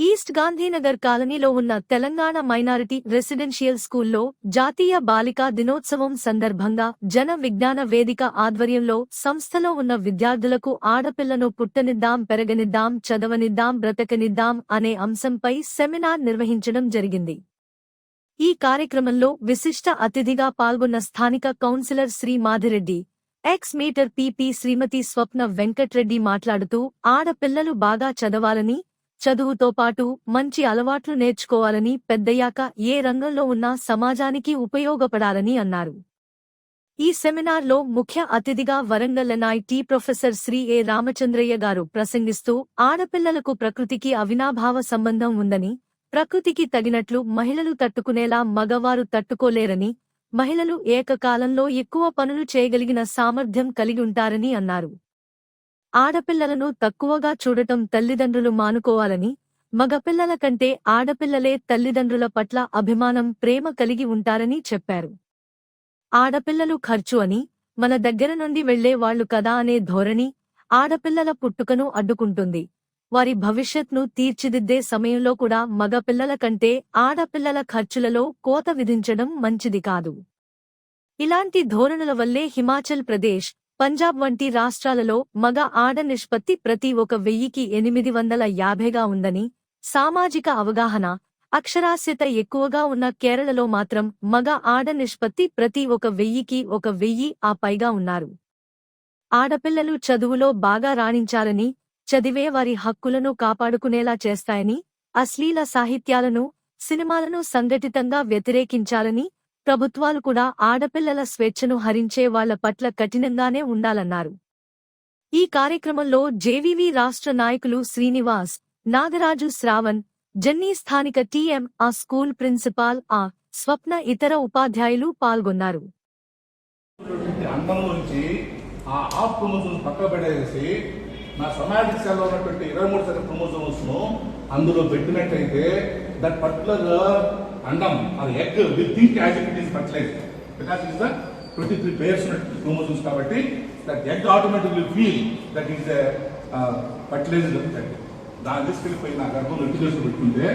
East Gandhinagar కాలనీలో ఉన్న Telangana minority residential స్కూల్లో జాతీయ బాలికా దినోత్సవం సందర్భంగా జన విజ్ఞాన వేదిక ఆధ్వర్యంలో సంస్థలో ఉన్న విద్యార్థులకు ఆడపిల్లను పుట్టనిద్దాం పెరగనిద్దాం చదవనిద్దాం బ్రతకనిద్దాం అనే అంశంపై సెమినార్ నిర్వహించడం జరిగింది. ఈ కార్యక్రమంలో విశిష్ట అతిథిగా పాల్గొన్న స్థానిక కౌన్సిలర్ శ్రీ మాధిరెడ్డి ఎక్స్ మీటర్ పీపీ శ్రీమతి స్వప్న వెంకట్రెడ్డి మాట్లాడుతూ ఆడపిల్లలు బాగా చదవాలని చదువుతో పాటు మంచి అలవాట్లు నేర్చుకోవాలని పెద్దయ్యాక ఏ రంగంలో ఉన్నా సమాజానికి ఉపయోగపడాలని అన్నారు. ఈ సెమినార్లో ముఖ్య అతిథిగా Warangal NIT professor Shri A Ramachandraiah గారు ప్రసంగిస్తూ ఆడపిల్లలకు ప్రకృతికి అవినాభావ సంబంధం ఉందని ప్రకృతికి తగినట్లు మహిళలు తట్టుకునేలా మగవారు తట్టుకోలేరని మహిళలు ఏకకాలంలో ఎక్కువ పనులు చేయగలిగిన సామర్థ్యం కలిగి ఉంటారని అన్నారు. ఆడపిల్లలను తక్కువగా చూడటం తల్లిదండ్రులు మానుకోవాలని మగపిల్లల కంటే ఆడపిల్లలే తల్లిదండ్రుల పట్ల అభిమానం ప్రేమ కలిగి ఉంటారని చెప్పారు. ఆడపిల్లలు ఖర్చు అని మన దగ్గర నుండి వెళ్ళే వాళ్ళు కదా అనే ధోరణి ఆడపిల్లల పుట్టుకను అడ్డుకుంటుంది. వారి భవిష్యత్ను తీర్చిదిద్దే సమయంలో కూడా మగపిల్లల కంటే ఆడపిల్లల ఖర్చులలో కోత విధించడం మంచిది కాదు. ఇలాంటి ధోరణుల వల్లే హిమాచల్ ప్రదేశ్ పంజాబ్ వంటి రాష్ట్రాలలో మగ ఆడ నిష్పత్తి ప్రతి ఒక వెయ్యికి ఎనిమిది వందల యాభైగా ఉందని సామాజిక అవగాహన అక్షరాస్యత ఎక్కువగా ఉన్న కేరళలో మాత్రం మగ ఆడ నిష్పత్తి ప్రతి ఒక వెయ్యికి ఒక వెయ్యి ఆ పైగా ఉన్నారు. ఆడపిల్లలు చదువులో బాగా రాణించాలని చదివే వారి హక్కులను కాపాడుకునేలా చేస్తాయని అశ్లీల సాహిత్యాలను సినిమాలను సంఘటితంగా వ్యతిరేకించాలని ప్రభుత్వాలు కూడా ఆడపిల్లల స్వేచ్ఛను హరించే వాళ్ళ పట్ల కఠినంగానే ఉండాలన్నారు. ఈ కార్యక్రమంలో జేవీవి రాష్ట్ర నాయకులు శ్రీనివాస్ నాగరాజు శ్రావణ్ జన్నీ స్థానిక టీఎం ఆ స్కూల్ ప్రిన్సిపాల్ ఆ స్వప్న ఇతర ఉపాధ్యాయులు పాల్గొన్నారు. ఆ ఆఫ్ క్రోమోజోమ్స్ పక్క పడేసి నా సొమాటిక్ సెల్ ఉన్నటువంటి ఇరవై మూడు శాతం క్రోమోజోమ్స్ను అందులో పెట్టినట్టయితే దట్ పర్టికులర్ అండం అది egg with think as it is fertilize because it is the twenty three pairs chromosomes కాబట్టి that egg automatic feel that is fertilized egg దాని తీసుకెళ్ళిపోయి నా గర్భంలో ఇంటి చేసి పెట్టుకుంటే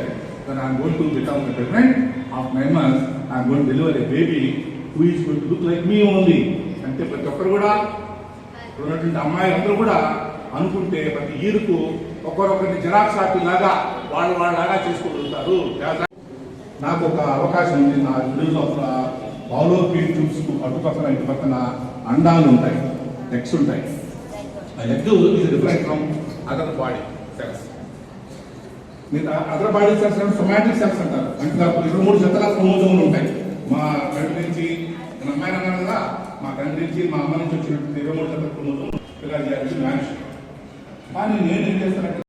then I'm going to become a pregnant of nine months, I'm going to deliver a baby who is going to look like అంటే ప్రతి ఒక్కరు కూడా ఉన్నటువంటి అమ్మాయిలందరూ కూడా అనుకుంటే ప్రతి ఈరుకు ఒకరొకరిని జిరాక్స్ కాపీ లాగా వాళ్ళు వాళ్ళలాగా చేసుకోగలుగుతారు. నాకు ఒక అవకాశం ఉంది. నా ఇల్లు లోపల పాలోపియన్ ట్యూబ్స్ అటు పక్కన ఇటు పక్కన అండాలు ఉంటాయి. లెగ్స్ ఉంటాయి. ఆ ఎగ్ ఇది different from other body cells మీరు అదర్ బాడీ సెల్స్ అంటే సొమాటిక్ సెల్స్ అంటారు. అంటే నాకు ఇరవై మూడు జతల క్రోమోజోములు ఉంటాయి. మా తండ్రి నుంచి మన అమ్మాయి అన్నారు కదా మా తండ్రి నుంచి మా అమ్మ నుంచి వచ్చినటువంటి ఇరవై మూడు జతల క్రోమోజోములు ఇలా మ్యాచ్ కానీ నేను ఏం చేస్తానంటే